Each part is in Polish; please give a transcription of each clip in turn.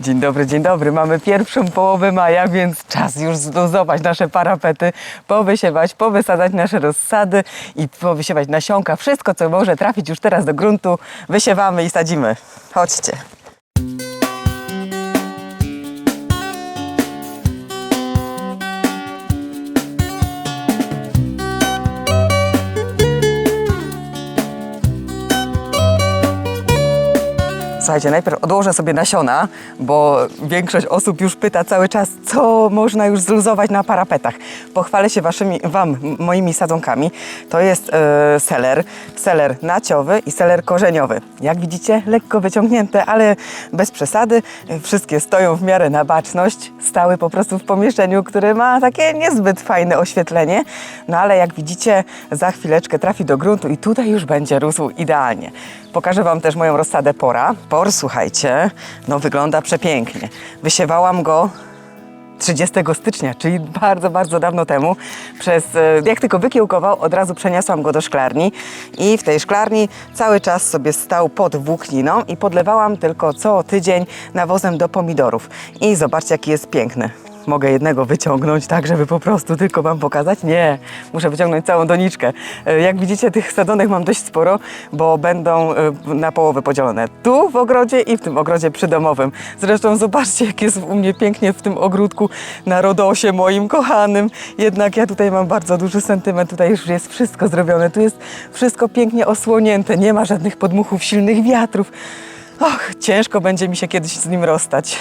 Dzień dobry, dzień dobry. Mamy pierwszą połowę maja, więc czas już zluzować nasze parapety, powysiewać, powysadzać nasze rozsady i powysiewać nasionka. Wszystko, co może trafić już teraz do gruntu, wysiewamy i sadzimy. Chodźcie. Słuchajcie, najpierw odłożę sobie nasiona, bo większość osób już pyta cały czas, co można już zluzować na parapetach. Pochwalę się waszymi, wam, moimi sadzonkami. To jest e, seler, seler naciowy i seler korzeniowy. Jak widzicie, lekko wyciągnięte, ale bez przesady. Wszystkie stoją w miarę na baczność. Stały po prostu w pomieszczeniu, które ma takie niezbyt fajne oświetlenie. No ale jak widzicie, za chwileczkę trafi do gruntu i tutaj już będzie rósł idealnie. Pokażę Wam też moją rozsadę pora. Por, słuchajcie, no wygląda przepięknie. Wysiewałam go 30 stycznia, czyli bardzo, bardzo dawno temu. Przez, e, jak tylko wykiełkował, od razu przeniosłam go do szklarni i w tej szklarni cały czas sobie stał pod włókniną i podlewałam tylko co tydzień nawozem do pomidorów. I zobaczcie, jaki jest piękny. Mogę jednego wyciągnąć, tak żeby po prostu tylko Wam pokazać? Nie, muszę wyciągnąć całą doniczkę. E, Jak widzicie, tych sadzonek mam dość sporo, bo będą e, na połowę podzielone. Tu w ogrodzie i w tym ogrodzie przydomowym. Zresztą zobaczcie, jak jest u mnie pięknie w tym ogródku na Rodosie moim kochanym. Jednak ja tutaj mam bardzo duży sentyment, tutaj już jest wszystko zrobione. Tu jest wszystko pięknie osłonięte, nie ma żadnych podmuchów, silnych wiatrów. Och, ciężko będzie mi się kiedyś z nim rozstać.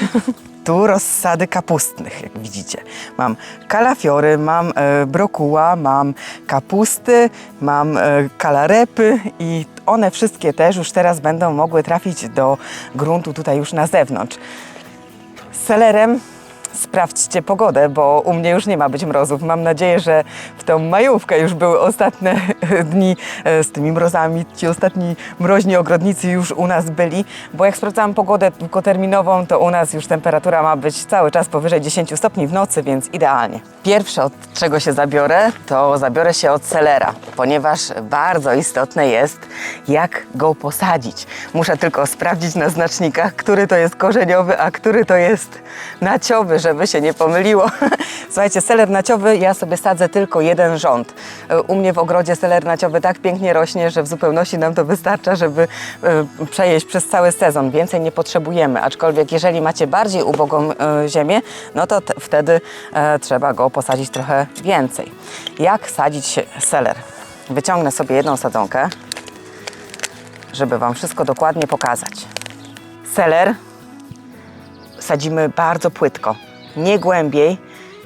Tu rozsady kapustnych, jak widzicie. Mam kalafiory, mam e, brokuła, mam kapusty, mam e, kalarepy i one wszystkie też już teraz będą mogły trafić do gruntu tutaj już na zewnątrz. Selerem sprawdźcie pogodę, bo u mnie już nie ma być mrozów. Mam nadzieję, że w tą majówkę już były ostatnie dni e, z tymi mrozami. Ci ostatni mroźni ogrodnicy już u nas byli, bo jak sprawdzałam pogodę długoterminową, to u nas już temperatura ma być cały czas powyżej 10 stopni w nocy, więc idealnie. Pierwsze, od czego się zabiorę, to zabiorę się od selera, ponieważ bardzo istotne jest, jak go posadzić. Muszę tylko sprawdzić na znacznikach, który to jest korzeniowy, a który to jest naciowy, żeby się nie pomyliło. Słuchajcie, seler naciowy ja sobie sadzę tylko jeden rząd. U mnie w ogrodzie seler naciowy tak pięknie rośnie, że w zupełności nam to wystarcza, żeby e, przejeść przez cały sezon. Więcej nie potrzebujemy, aczkolwiek jeżeli macie bardziej ubogą e, ziemię, no to wtedy e, trzeba go posadzić trochę więcej. Jak sadzić seler? Wyciągnę sobie jedną sadzonkę, żeby Wam wszystko dokładnie pokazać. Seler sadzimy bardzo płytko, nie głębiej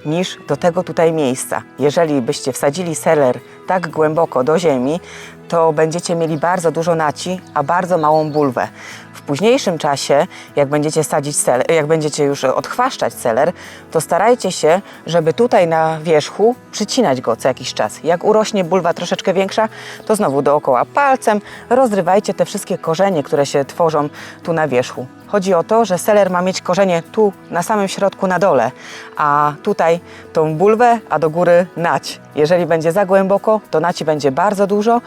niż do tego tutaj miejsca. Jeżeli byście wsadzili seler tak głęboko do ziemi, to będziecie mieli bardzo dużo naci, a bardzo małą bulwę. W późniejszym czasie, jak będziecie sadzić seler, jak będziecie już odchwaszczać seler, to starajcie się, żeby tutaj na wierzchu przycinać go co jakiś czas. Jak urośnie bulwa troszeczkę większa, to znowu dookoła palcem rozrywajcie te wszystkie korzenie, które się tworzą tu na wierzchu. Chodzi o to, że seler ma mieć korzenie tu na samym środku na dole, a tutaj tą bulwę, a do góry nać. Jeżeli będzie za głęboko, to naci będzie bardzo dużo,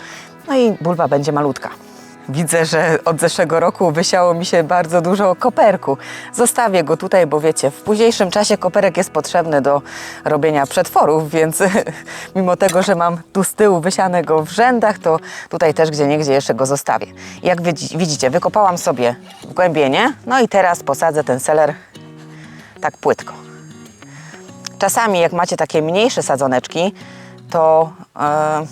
no i bulwa będzie malutka. Widzę, że od zeszłego roku wysiało mi się bardzo dużo koperku. Zostawię go tutaj, bo wiecie, w późniejszym czasie koperek jest potrzebny do robienia przetworów, więc mimo tego, że mam tu z tyłu wysianego w rzędach, to tutaj też gdzie niegdzie jeszcze go zostawię. Jak widzi- widzicie, wykopałam sobie wgłębienie, no i teraz posadzę ten seler tak płytko. Czasami jak macie takie mniejsze sadzoneczki, to e,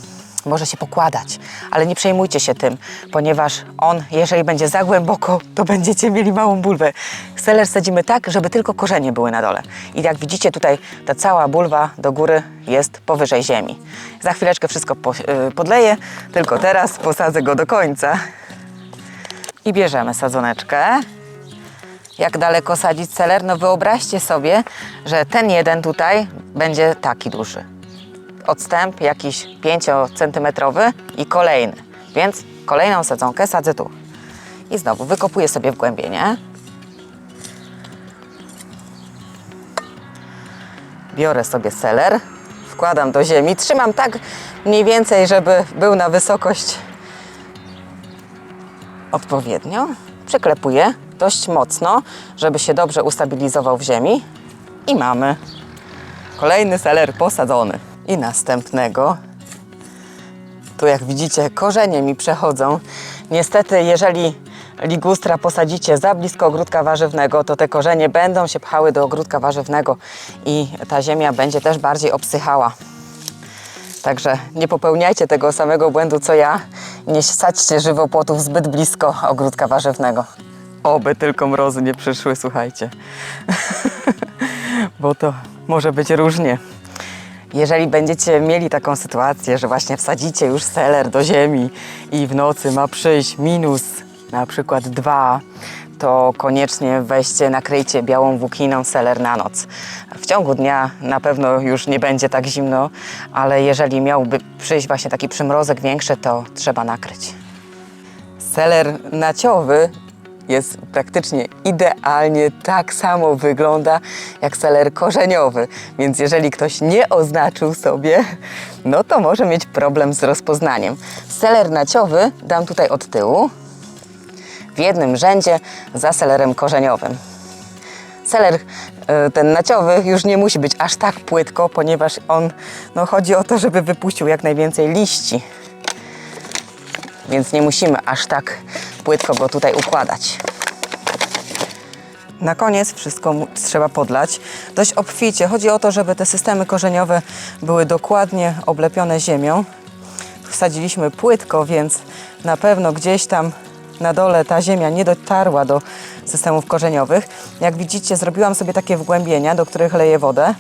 może się pokładać, ale nie przejmujcie się tym, ponieważ on, jeżeli będzie za głęboko, to będziecie mieli małą bulwę. Seler sadzimy tak, żeby tylko korzenie były na dole. I jak widzicie tutaj, ta cała bulwa do góry jest powyżej ziemi. Za chwileczkę wszystko po, e, podleję, tylko teraz posadzę go do końca. I bierzemy sadzoneczkę. Jak daleko sadzić seler? No wyobraźcie sobie, że ten jeden tutaj będzie taki duży. Odstęp jakiś 5 cm i kolejny. Więc kolejną sadzonkę sadzę tu. I znowu wykopuję sobie wgłębienie. Biorę sobie seler, wkładam do ziemi, trzymam tak mniej więcej, żeby był na wysokość odpowiednio. Przyklepuję dość mocno, żeby się dobrze ustabilizował w ziemi. I mamy kolejny seler posadzony. I następnego. Tu jak widzicie korzenie mi przechodzą. Niestety jeżeli ligustra posadzicie za blisko ogródka warzywnego, to te korzenie będą się pchały do ogródka warzywnego i ta ziemia będzie też bardziej obsychała. Także nie popełniajcie tego samego błędu co ja. Nie sadźcie żywopłotów zbyt blisko ogródka warzywnego. Oby tylko mrozy nie przyszły, słuchajcie. Bo to może być różnie. Jeżeli będziecie mieli taką sytuację, że właśnie wsadzicie już seler do ziemi i w nocy ma przyjść minus na przykład dwa, to koniecznie weźcie, nakryjcie białą włókiną seler na noc. W ciągu dnia na pewno już nie będzie tak zimno, ale jeżeli miałby przyjść właśnie taki przymrozek większy, to trzeba nakryć. Seler naciowy jest praktycznie idealnie tak samo wygląda jak seler korzeniowy, więc jeżeli ktoś nie oznaczył sobie, no to może mieć problem z rozpoznaniem. Seler naciowy dam tutaj od tyłu, w jednym rzędzie za selerem korzeniowym. Seler e, ten naciowy już nie musi być aż tak płytko, ponieważ on, no chodzi o to, żeby wypuścił jak najwięcej liści więc nie musimy aż tak płytko go tutaj układać. Na koniec wszystko trzeba podlać dość obficie. Chodzi o to, żeby te systemy korzeniowe były dokładnie oblepione ziemią. Wsadziliśmy płytko, więc na pewno gdzieś tam na dole ta ziemia nie dotarła do systemów korzeniowych. Jak widzicie, zrobiłam sobie takie wgłębienia, do których leję wodę,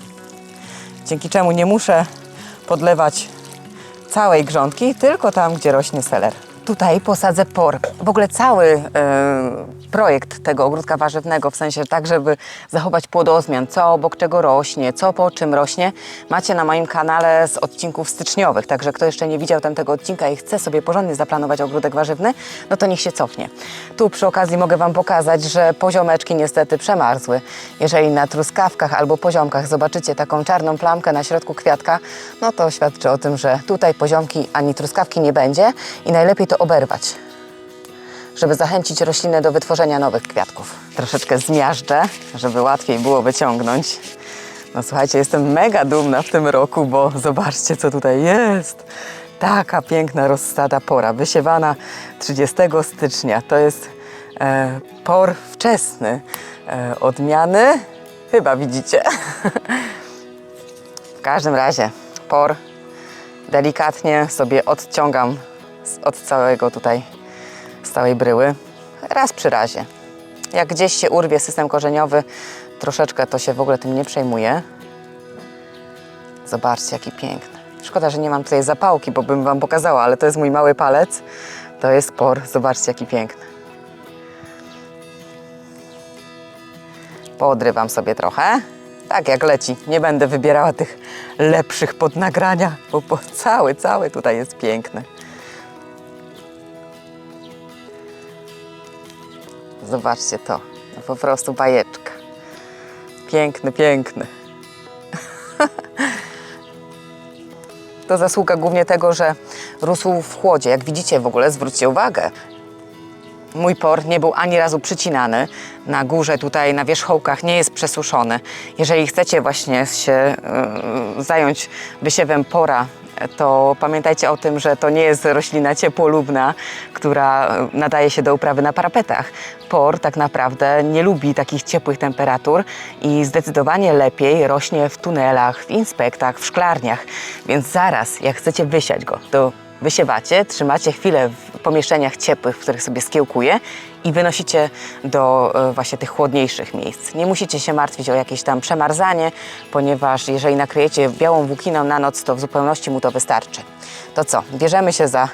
dzięki czemu nie muszę podlewać całej grządki, tylko tam, gdzie rośnie seler. Tutaj posadzę por. W ogóle cały e, projekt tego ogródka warzywnego, w sensie tak, żeby zachować płodozmian, co obok czego rośnie, co po czym rośnie, macie na moim kanale z odcinków styczniowych. Także kto jeszcze nie widział tamtego odcinka i chce sobie porządnie zaplanować ogródek warzywny, no to niech się cofnie. Tu przy okazji mogę Wam pokazać, że poziomeczki niestety przemarzły. Jeżeli na truskawkach albo poziomkach zobaczycie taką czarną plamkę na środku kwiatka, no to świadczy o tym, że tutaj poziomki ani truskawki nie będzie i najlepiej to oberwać żeby zachęcić roślinę do wytworzenia nowych kwiatków. Troszeczkę zmiażdżę, żeby łatwiej było wyciągnąć. No słuchajcie, jestem mega dumna w tym roku, bo zobaczcie, co tutaj jest. Taka piękna rozstada pora, wysiewana 30 stycznia. To jest e, por wczesny, e, odmiany, chyba widzicie. w każdym razie por delikatnie sobie odciągam od całego tutaj z całej bryły, raz przy razie. Jak gdzieś się urwie system korzeniowy, troszeczkę to się w ogóle tym nie przejmuje. Zobaczcie, jaki piękny. Szkoda, że nie mam tutaj zapałki, bo bym Wam pokazała, ale to jest mój mały palec. To jest por. Zobaczcie, jaki piękny. Podrywam sobie trochę. Tak jak leci. Nie będę wybierała tych lepszych pod nagrania, bo po cały, cały tutaj jest piękny. Zobaczcie to. No po prostu bajeczka. Piękny, piękny. To zasługa głównie tego, że rósł w chłodzie. Jak widzicie w ogóle, zwróćcie uwagę, mój por nie był ani razu przycinany. Na górze tutaj, na wierzchołkach nie jest przesuszony. Jeżeli chcecie właśnie się y, zająć wysiewem pora, to pamiętajcie o tym, że to nie jest roślina ciepłolubna, która y, nadaje się do uprawy na parapetach. Por tak naprawdę nie lubi takich ciepłych temperatur i zdecydowanie lepiej rośnie w tunelach, w inspektach, w szklarniach. Więc zaraz, jak chcecie wysiać go, to wysiewacie, trzymacie chwilę w pomieszczeniach ciepłych, w których sobie skiełkuje i wynosicie do e, właśnie tych chłodniejszych miejsc. Nie musicie się martwić o jakieś tam przemarzanie, ponieważ jeżeli nakryjecie białą włókiną na noc, to w zupełności mu to wystarczy. To co, bierzemy się za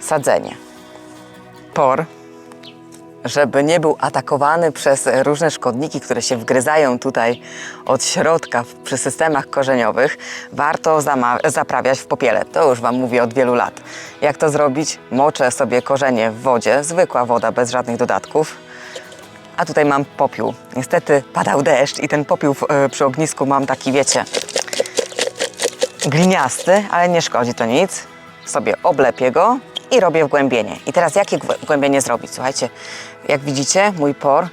sadzenie. Por żeby nie był atakowany przez różne szkodniki, które się wgryzają tutaj od środka przy systemach korzeniowych, warto zaprawiać w popiele. To już Wam mówię od wielu lat. Jak to zrobić? Moczę sobie korzenie w wodzie, zwykła woda bez żadnych dodatków. A tutaj mam popiół. Niestety padał deszcz i ten popiół e, przy ognisku mam taki, wiecie, gliniasty, ale nie szkodzi to nic. Sobie oblepię go i robię wgłębienie. I teraz jakie gł- wgłębienie zrobić? Słuchajcie, jak widzicie, mój por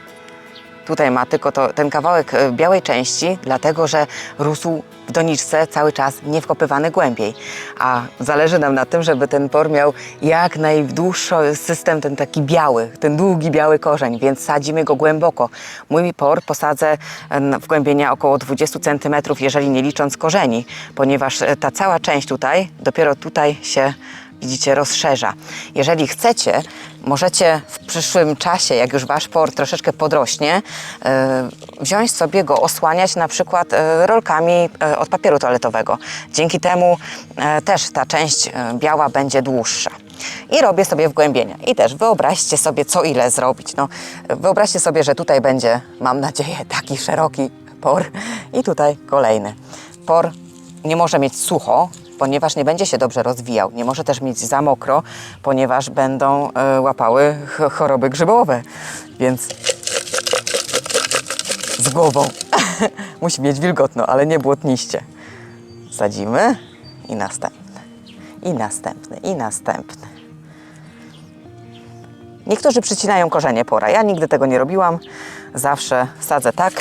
tutaj ma tylko to, ten kawałek e, białej części, dlatego że rósł w doniczce cały czas nie wkopywany głębiej. A zależy nam na tym, żeby ten por miał jak najdłuższy system, ten taki biały, ten długi biały korzeń, więc sadzimy go głęboko. Mój por posadzę e, w głębienia około 20 cm, jeżeli nie licząc korzeni, ponieważ e, ta cała część tutaj, dopiero tutaj się widzicie, rozszerza. Jeżeli chcecie, możecie w przyszłym czasie, jak już wasz por troszeczkę podrośnie, e, wziąć sobie go, osłaniać na przykład e, rolkami e, od papieru toaletowego. Dzięki temu też ta część biała będzie dłuższa. I robię sobie wgłębienia. I też wyobraźcie sobie, co ile zrobić. No, wyobraźcie sobie, że tutaj będzie, mam nadzieję, taki szeroki por i tutaj kolejny. Por nie może mieć sucho, ponieważ nie będzie się dobrze rozwijał. Nie może też mieć za mokro, ponieważ będą e, łapały ch- choroby grzybowe. Więc z głową. Musi mieć wilgotno, ale nie błotniście. Sadzimy i następny. I następny, i następny. Niektórzy przycinają korzenie pora. Ja nigdy tego nie robiłam. Zawsze sadzę tak,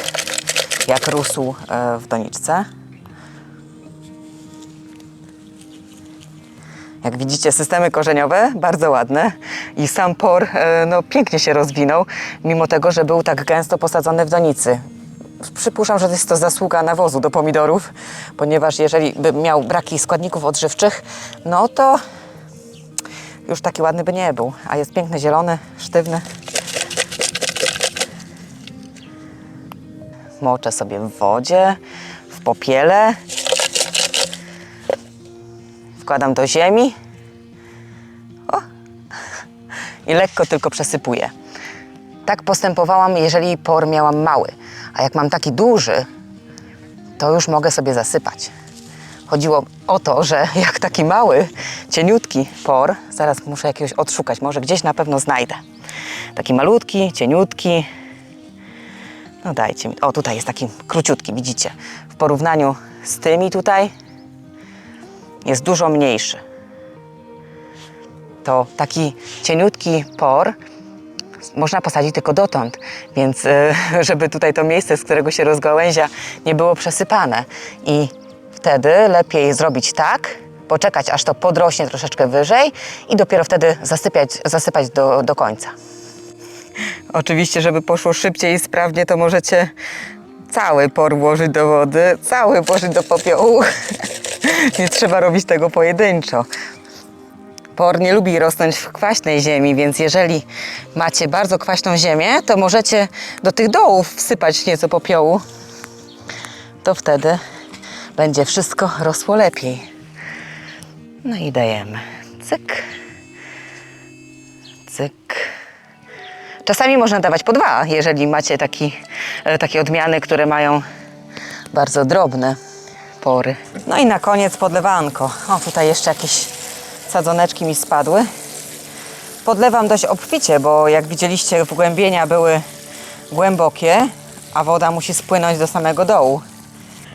jak rósł e, w doniczce. Jak widzicie, systemy korzeniowe bardzo ładne i sam por e, no, pięknie się rozwinął, mimo tego, że był tak gęsto posadzony w donicy. Przypuszczam, że jest to zasługa nawozu do pomidorów, ponieważ jeżeli by miał braki składników odżywczych, no to już taki ładny by nie był. A jest piękny, zielony, sztywny. Moczę sobie w wodzie, w popiele. Wkładam do ziemi. O. I lekko tylko przesypuję. Tak postępowałam, jeżeli por miałam mały. A jak mam taki duży, to już mogę sobie zasypać. Chodziło o to, że jak taki mały, cieniutki por, zaraz muszę jakiegoś odszukać, może gdzieś na pewno znajdę. Taki malutki, cieniutki. No dajcie mi. O, tutaj jest taki króciutki, widzicie. W porównaniu z tymi tutaj jest dużo mniejszy. To taki cieniutki por można posadzić tylko dotąd, więc e, żeby tutaj to miejsce, z którego się rozgałęzia, nie było przesypane. I wtedy lepiej zrobić tak, poczekać aż to podrośnie troszeczkę wyżej i dopiero wtedy zasypiać, zasypać do, do końca. Oczywiście, żeby poszło szybciej i sprawnie, to możecie cały por włożyć do wody, cały włożyć do popiołu. Nie trzeba robić tego pojedynczo. Por nie lubi rosnąć w kwaśnej ziemi, więc jeżeli macie bardzo kwaśną ziemię, to możecie do tych dołów wsypać nieco popiołu. To wtedy będzie wszystko rosło lepiej. No i dajemy. Cyk. Cyk. Czasami można dawać po dwa, jeżeli macie taki, e, takie odmiany, które mają bardzo drobne No i na koniec podlewanko. O, tutaj jeszcze jakieś sadzoneczki mi spadły. Podlewam dość obficie, bo jak widzieliście, wgłębienia były głębokie, a woda musi spłynąć do samego dołu.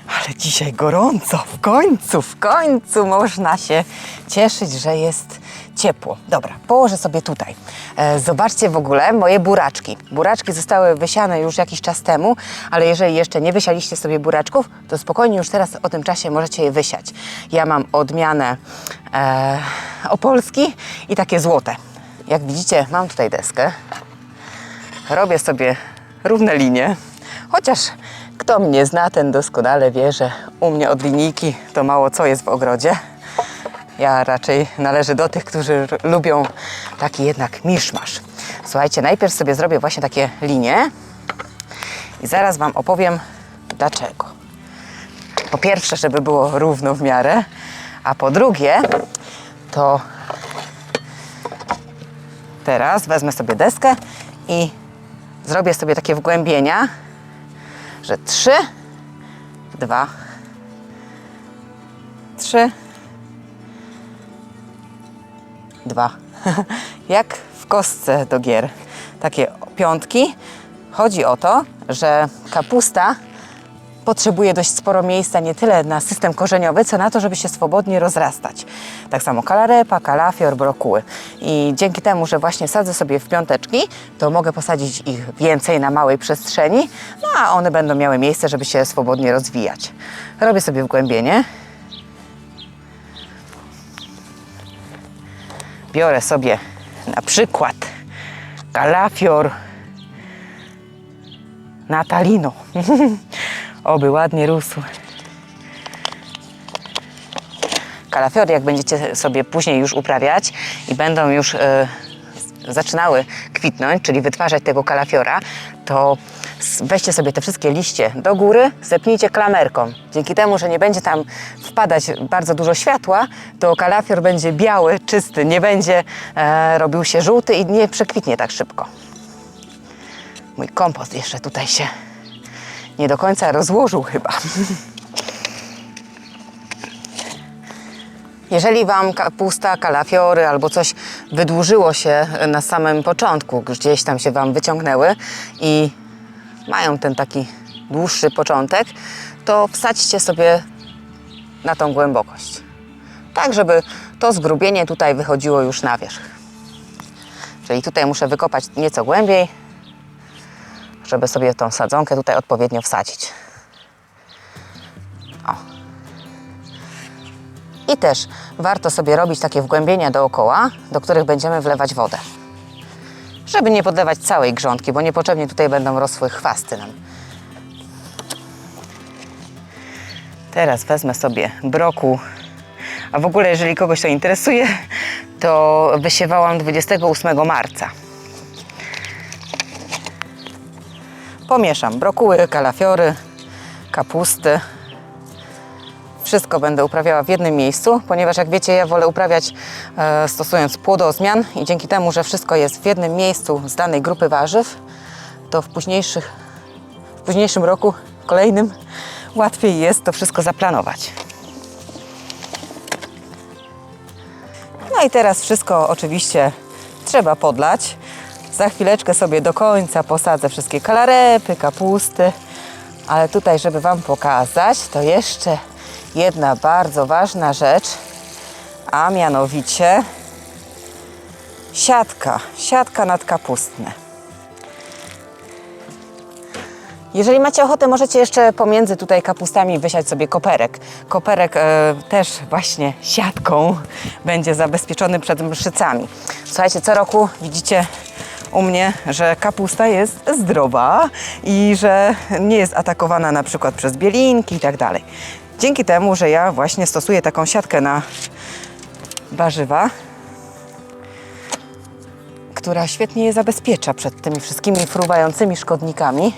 Ale dzisiaj gorąco, w końcu, w końcu można się cieszyć, że jest ciepło. Dobra, położę sobie tutaj. E, zobaczcie w ogóle moje buraczki. Buraczki zostały wysiane już jakiś czas temu, ale jeżeli jeszcze nie wysialiście sobie buraczków, to spokojnie już teraz o tym czasie możecie je wysiać. Ja mam odmianę e, opolski i takie złote. Jak widzicie, mam tutaj deskę. Robię sobie równe linie, chociaż kto mnie zna, ten doskonale wie, że u mnie od linijki to mało co jest w ogrodzie. Ja raczej należę do tych, którzy lubią taki jednak miszmasz. Słuchajcie, najpierw sobie zrobię właśnie takie linie i zaraz Wam opowiem dlaczego. Po pierwsze, żeby było równo w miarę, a po drugie, to teraz wezmę sobie deskę i zrobię sobie takie wgłębienia, że trzy, dwa, trzy, dwa. Jak w kostce do gier. Takie piątki. Chodzi o to, że kapusta potrzebuje dość sporo miejsca nie tyle na system korzeniowy, co na to, żeby się swobodnie rozrastać. Tak samo kalarepa, kalafior, brokuły. I dzięki temu, że właśnie sadzę sobie w piąteczki, to mogę posadzić ich więcej na małej przestrzeni, no a one będą miały miejsce, żeby się swobodnie rozwijać. Robię sobie wgłębienie. Biorę sobie na przykład kalafior Natalino. Oby ładnie rósł. Kalafiory, jak będziecie sobie później już uprawiać i będą już e, zaczynały kwitnąć, czyli wytwarzać tego kalafiora, to weźcie sobie te wszystkie liście do góry, zepnijcie klamerką. Dzięki temu, że nie będzie tam wpadać bardzo dużo światła, to kalafior będzie biały, czysty, nie będzie e, robił się żółty i nie przekwitnie tak szybko. Mój kompost jeszcze tutaj się nie do końca rozłożył chyba. Jeżeli Wam kapusta, kalafiory albo coś wydłużyło się na samym początku, gdzieś tam się Wam wyciągnęły i mają ten taki dłuższy początek, to wsadźcie sobie na tą głębokość. Tak, żeby to zgrubienie tutaj wychodziło już na wierzch. Czyli tutaj muszę wykopać nieco głębiej, żeby sobie tą sadzonkę tutaj odpowiednio wsadzić. O. I też warto sobie robić takie wgłębienia dookoła, do których będziemy wlewać wodę. Żeby nie podlewać całej grządki, bo niepotrzebnie tutaj będą rosły chwasty nam. Teraz wezmę sobie broku. A w ogóle, jeżeli kogoś to interesuje, to wysiewałam 28 marca. Pomieszam brokuły, kalafiory, kapusty. Wszystko będę uprawiała w jednym miejscu, ponieważ jak wiecie, ja wolę uprawiać e, stosując płodozmian i dzięki temu, że wszystko jest w jednym miejscu z danej grupy warzyw, to w, późniejszych, w późniejszym roku, kolejnym, łatwiej jest to wszystko zaplanować. No i teraz wszystko oczywiście trzeba podlać. Za chwileczkę sobie do końca posadzę wszystkie kalarepy, kapusty. Ale tutaj, żeby Wam pokazać, to jeszcze jedna bardzo ważna rzecz, a mianowicie siatka, siatka nadkapustne. Jeżeli macie ochotę, możecie jeszcze pomiędzy tutaj kapustami wysiać sobie koperek. Koperek e, też właśnie siatką będzie zabezpieczony przed mszycami. Słuchajcie, co roku widzicie u mnie, że kapusta jest zdrowa i że nie jest atakowana na przykład przez bielinki i tak dalej. Dzięki temu, że ja właśnie stosuję taką siatkę na warzywa, która świetnie je zabezpiecza przed tymi wszystkimi fruwającymi szkodnikami.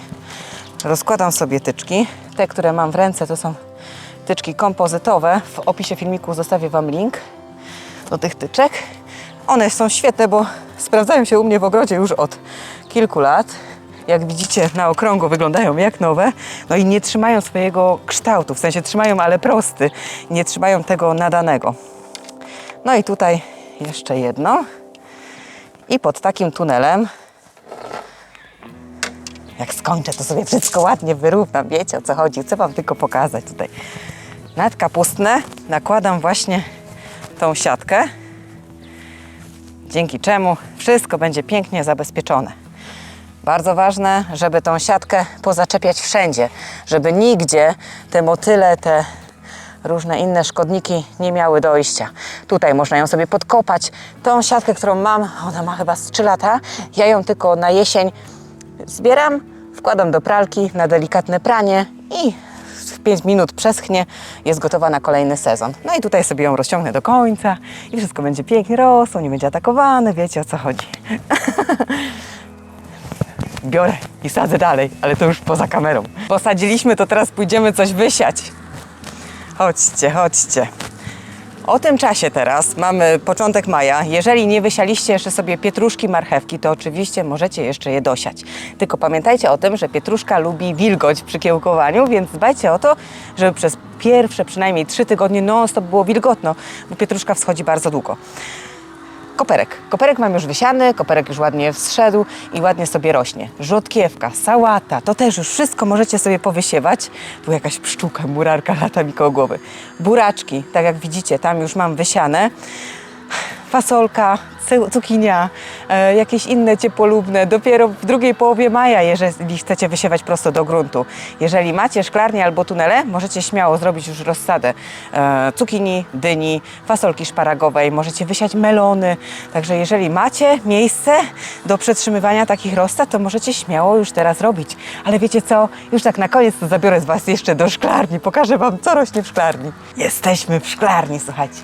Rozkładam sobie tyczki. Te, które mam w ręce, to są tyczki kompozytowe. W opisie filmiku zostawię Wam link do tych tyczek. One są świetne, bo sprawdzają się u mnie w ogrodzie już od kilku lat. Jak widzicie, na okrągło wyglądają jak nowe. No i nie trzymają swojego kształtu, w sensie trzymają, ale prosty. Nie trzymają tego nadanego. No i tutaj jeszcze jedno. I pod takim tunelem jak skończę, to sobie wszystko ładnie wyrównam. Wiecie o co chodzi? Chcę Wam tylko pokazać tutaj. Nad kapustne nakładam właśnie tą siatkę, dzięki czemu wszystko będzie pięknie zabezpieczone. Bardzo ważne, żeby tą siatkę pozaczepiać wszędzie, żeby nigdzie te motyle, te różne inne szkodniki nie miały dojścia. Tutaj można ją sobie podkopać. Tą siatkę, którą mam, ona ma chyba z 3 lata. Ja ją tylko na jesień zbieram, wkładam do pralki na delikatne pranie i w 5 minut przeschnie, jest gotowa na kolejny sezon. No i tutaj sobie ją rozciągnę do końca i wszystko będzie pięknie rosło, nie będzie atakowane, wiecie o co chodzi. Biorę i sadzę dalej, ale to już poza kamerą. Posadziliśmy, to teraz pójdziemy coś wysiać. Chodźcie, chodźcie. O tym czasie teraz, mamy początek maja. Jeżeli nie wysialiście jeszcze sobie pietruszki, marchewki, to oczywiście możecie jeszcze je dosiać. Tylko pamiętajcie o tym, że pietruszka lubi wilgoć przy kiełkowaniu, więc dbajcie o to, żeby przez pierwsze przynajmniej trzy tygodnie non-stop było wilgotno, bo pietruszka wschodzi bardzo długo. Koperek. Koperek mam już wysiany, koperek już ładnie wstrzedł i ładnie sobie rośnie. Rzodkiewka, sałata, to też już wszystko możecie sobie powysiewać. Tu jakaś pszczółka, murarka lata mi koło głowy. Buraczki, tak jak widzicie, tam już mam wysiane fasolka, cu- cukinia, e, jakieś inne ciepłolubne, dopiero w drugiej połowie maja, jeżeli chcecie wysiewać prosto do gruntu. Jeżeli macie szklarnię albo tunele, możecie śmiało zrobić już rozsadę e, cukinii, dyni, fasolki szparagowej, możecie wysiać melony. Także jeżeli macie miejsce do przetrzymywania takich rozsad, to możecie śmiało już teraz robić. Ale wiecie co? Już tak na koniec to zabiorę z Was jeszcze do szklarni. Pokażę Wam, co rośnie w szklarni. Jesteśmy w szklarni, słuchajcie.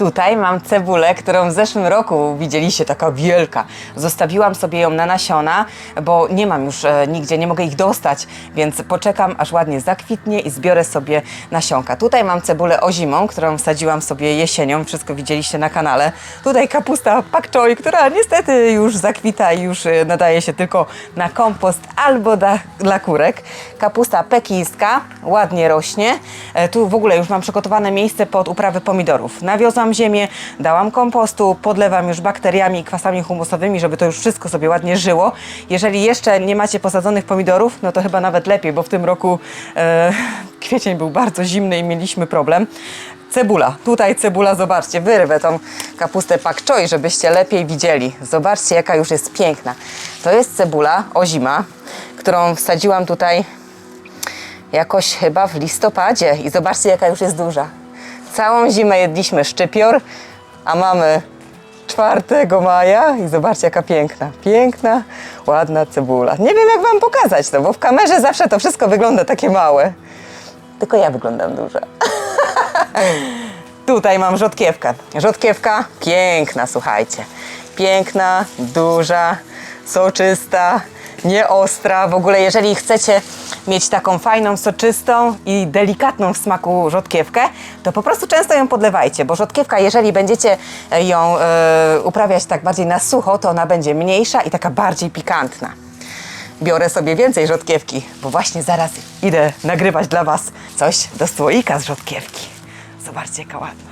Tutaj mam cebulę, którą w zeszłym roku widzieliście, taka wielka. Zostawiłam sobie ją na nasiona, bo nie mam już e, nigdzie, nie mogę ich dostać, więc poczekam, aż ładnie zakwitnie i zbiorę sobie nasionka. Tutaj mam cebulę ozimą, którą wsadziłam sobie jesienią, wszystko widzieliście na kanale. Tutaj kapusta pak choi, która niestety już zakwita i już e, nadaje się tylko na kompost albo da, dla kurek. Kapusta pekińska, ładnie rośnie. E, Tu w ogóle już mam przygotowane miejsce pod uprawę pomidorów. Nawiozłam ziemię, dałam kompostu, podlewam już bakteriami i kwasami humusowymi, żeby to już wszystko sobie ładnie żyło. Jeżeli jeszcze nie macie posadzonych pomidorów, no to chyba nawet lepiej, bo w tym roku e, kwiecień był bardzo zimny i mieliśmy problem. Cebula. Tutaj cebula, zobaczcie, wyrwę tą kapustę pak choi, żebyście lepiej widzieli. Zobaczcie, jaka już jest piękna. To jest cebula ozima, którą wsadziłam tutaj jakoś chyba w listopadzie i zobaczcie jaka już jest duża. Całą zimę jedliśmy szczypior, a mamy 4 maja i zobaczcie jaka piękna, piękna, ładna cebula. Nie wiem jak wam pokazać to, bo w kamerze zawsze to wszystko wygląda takie małe. Tylko ja wyglądam duża. Tutaj mam rzodkiewkę. Rzodkiewka piękna, słuchajcie. Piękna, duża, soczysta, nieostra. W ogóle jeżeli chcecie mieć taką fajną, soczystą i delikatną w smaku rzodkiewkę, to po prostu często ją podlewajcie, bo rzodkiewka, jeżeli będziecie e, ją e, uprawiać tak bardziej na sucho, to ona będzie mniejsza i taka bardziej pikantna. Biorę sobie więcej rzodkiewki, bo właśnie zaraz idę nagrywać dla Was coś do słoika z rzodkiewki. Zobaczcie, jaka ładna.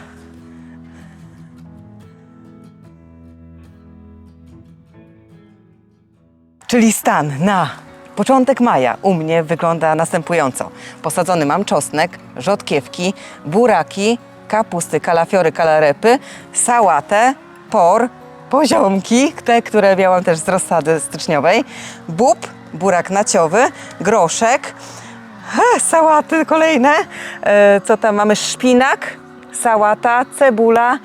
Czyli stan na początek maja u mnie wygląda następująco. Posadzony mam czosnek, rzodkiewki, buraki, kapusty, kalafiory, kalarepy, sałatę, por, poziomki, te, które miałam też z rozsady styczniowej, bób, burak naciowy, groszek, he, sałaty kolejne, e, co tam mamy, szpinak, sałata, cebula,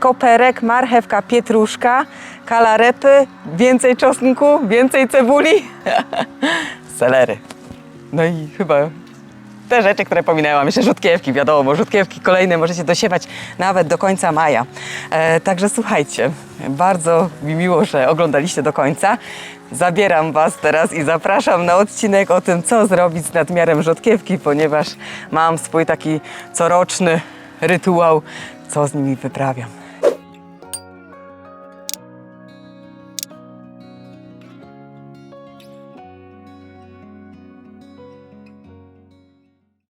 koperek, marchewka, pietruszka, kalarepy, więcej czosnku, więcej cebuli, selery. No i chyba te rzeczy, które pominęłam, jeszcze rzutkiewki, wiadomo, rzutkiewki kolejne możecie dosiewać nawet do końca maja. E, także słuchajcie, bardzo mi miło, że oglądaliście do końca. Zabieram Was teraz i zapraszam na odcinek o tym, co zrobić z nadmiarem rzodkiewki, ponieważ mam swój taki coroczny rytuał, co z nimi wyprawiam.